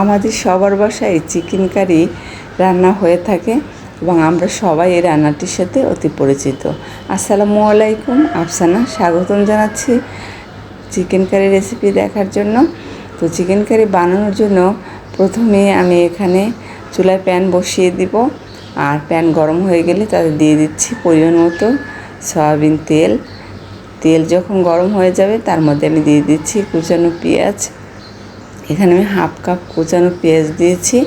আমাদের সবার বাসায় চিকেন কারি রান্না হয়ে থাকে এবং আমরা সবাই এই রান্নাটির সাথে অতি পরিচিত। আসসালামু আলাইকুম, আফসানা স্বাগতম জানাচ্ছি চিকেন কারি রেসিপি দেখার জন্য। তো চিকেন কারি বানানোর জন্য প্রথমে আমি এখানে চুলায় প্যান বসিয়ে দিব। আর প্যান গরম হয়ে গেলে তাতে দিয়ে দিচ্ছি পরিমাণ মতো সয়াবিন তেল। তেল যখন গরম হয়ে যাবে তার মধ্যে আমি দিয়ে দিচ্ছি কুচানো পেঁয়াজ এখানে আমি হাফ কাপ কুচানো পেঁয়াজ দিয়েছি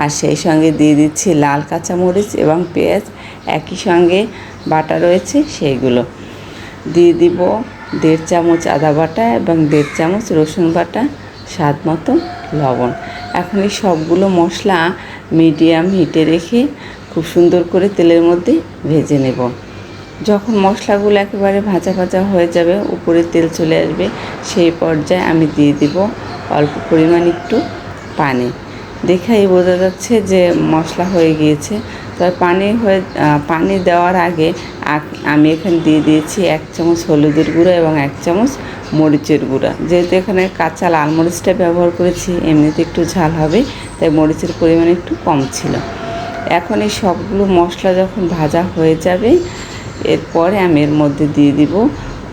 আর সেই সঙ্গে দিয়ে দিচ্ছি লাল কাঁচামরিচ এবং পেঁয়াজ। একই সঙ্গে বাটা রয়েছে সেইগুলো। দিয়ে দিব দেড় চামচ আদা বাটা এবং দেড় চামচ রসুন বাটা, স্বাদ মতো লবণ। এখন এই সবগুলো মশলা মিডিয়াম হিটে রেখে খুব সুন্দর করে তেলের মধ্যে ভেজে নেব। যখন মশলাগুলো একেবারে ভাজা ভাজা হয়ে যাবে, উপরে তেল চলে আসবে, সেই পর্যায়ে আমি দিয়ে দিব অল্প পরিমাণ একটু পানি। দেখাই বোঝা যাচ্ছে যে মশলা হয়ে গিয়েছে। তবে পানি হয়ে পানি দেওয়ার আগে আমি এখানে দিয়ে দিয়েছি এক চামচ হলুদের গুঁড়ো এবং এক চামচ মরিচের গুঁড়া। যেহেতু এখানে কাঁচা লাল মরিচটা ব্যবহার করেছি, এমনিতে একটু ঝাল হবে, তাই মরিচের পরিমাণ একটু কম ছিল। এখন এই সবগুলো মশলা যখন ভাজা হয়ে যাবে এরপরে আমি এর মধ্যে দিয়ে দিব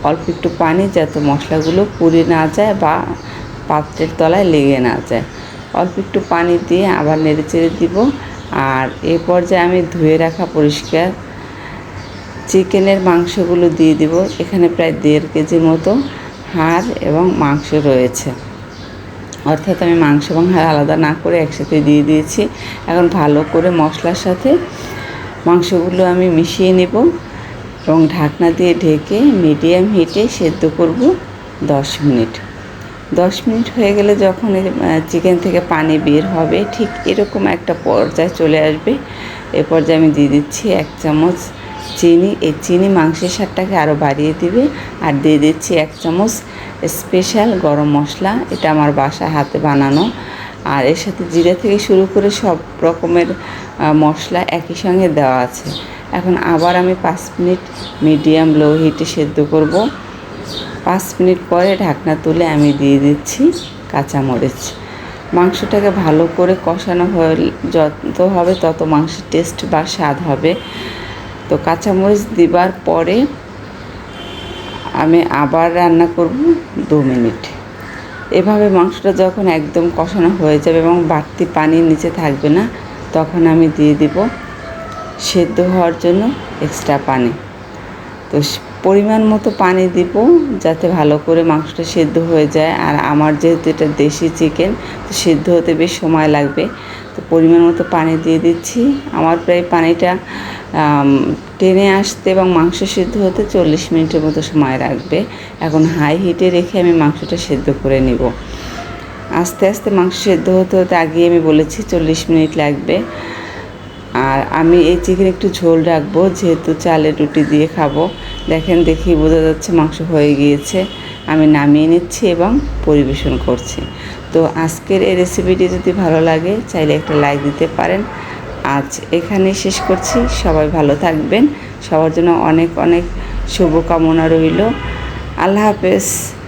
অল্প একটু পানি যাতে মশলাগুলো পুড়ে না যায় বা পাত্রের তলায় লেগে না যায়। অল্প একটু পানি দিয়ে আবার নেড়ে চেড়ে দিব। আর এ পর্যায়ে আমি ধুয়ে রাখা পরিষ্কার চিকেনের মাংসগুলো দিয়ে দিব। এখানে প্রায় দেড় কেজি মতো হাড় এবং মাংস রয়েছে। অর্থাৎ আমি মাংস এবং হাড় আলাদা না করে একসাথে দিয়ে দিয়েছি। এখন ভালো করে মশলার সাথে মাংসগুলো আমি মিশিয়ে নেব। এবং ঢাকনা দিয়ে ঢেকে মিডিয়াম হিটে সেদ্ধ করব দশ মিনিট। দশ মিনিট হয়ে গেলে যখন চিকেন থেকে পানি বের হবে, ঠিক এরকম একটা পর্যায়ে চলে আসবে। এ পর্যায়ে আমি দিয়ে দিচ্ছি এক চামচ চিনি। এই চিনি মাংসের স্বাদটাকে আরও বাড়িয়ে দিবে। আর দিয়ে দিচ্ছি এক চামচ স্পেশাল গরম মশলা। এটা আমার বাসা হাতে বানানো। আর এর সাথে জিরা থেকে শুরু করে সব রকমের মশলা একই সঙ্গে দেওয়া আছে। এখন আবার আমি পাঁচ মিনিট মিডিয়াম লো হিটে সেদ্ধ করব। পাঁচ মিনিট পরে ঢাকনা তুলে আমি দিয়ে দিচ্ছি কাঁচামরিচ। মাংসটাকে ভালো করে কষানো হয়ে যত হবে তত মাংসের টেস্ট বা স্বাদ হবে। তো কাঁচামরিচ দিবার পরে আমি আবার রান্না করব দু মিনিট। এভাবে মাংসটা যখন একদম কষানো হয়ে যাবে এবং বাড়তি পানি নিচে থাকবে না, তখন আমি দিয়ে দিব সেদ্ধ হওয়ার জন্য এক্সট্রা পানি। তো পরিমাণ মতো পানি দিব যাতে ভালো করে মাংসটা সেদ্ধ হয়ে যায়। আর আমার যেহেতু এটা দেশি চিকেন তো সেদ্ধ হতে বেশ সময় লাগবে। তো পরিমাণ মতো পানি দিয়ে দিচ্ছি। আমার প্রায় পানিটা টেনে আসতে এবং মাংস সেদ্ধ হতে চল্লিশ মিনিটের মতো সময় রাখবে এখন হাই হিটে রেখে আমি মাংসটা সেদ্ধ করে নিব। আস্তে আস্তে মাংস সেদ্ধ হতে হতে আগে আমি বলেছি চল্লিশ মিনিট লাগবে। আর আমি এই চিকেন একটু ঝোল রাখব, যেহেতু চালের রুটি দিয়ে খাব। দেখেন দেখি বোঝা যাচ্ছে মাংস হয়ে গিয়েছে। আমি নামিয়ে নিচ্ছি এবং পরিবেশন করছি। তো আজকের এই রেসিপিটি যদি ভালো লাগে, চাইলে একটা লাইক দিতে পারেন। আজ এখানেই শেষ করছি। সবাই ভালো থাকবেন। সবার জন্য অনেক অনেক শুভকামনা রইল। আল্লাহ হাফেজ।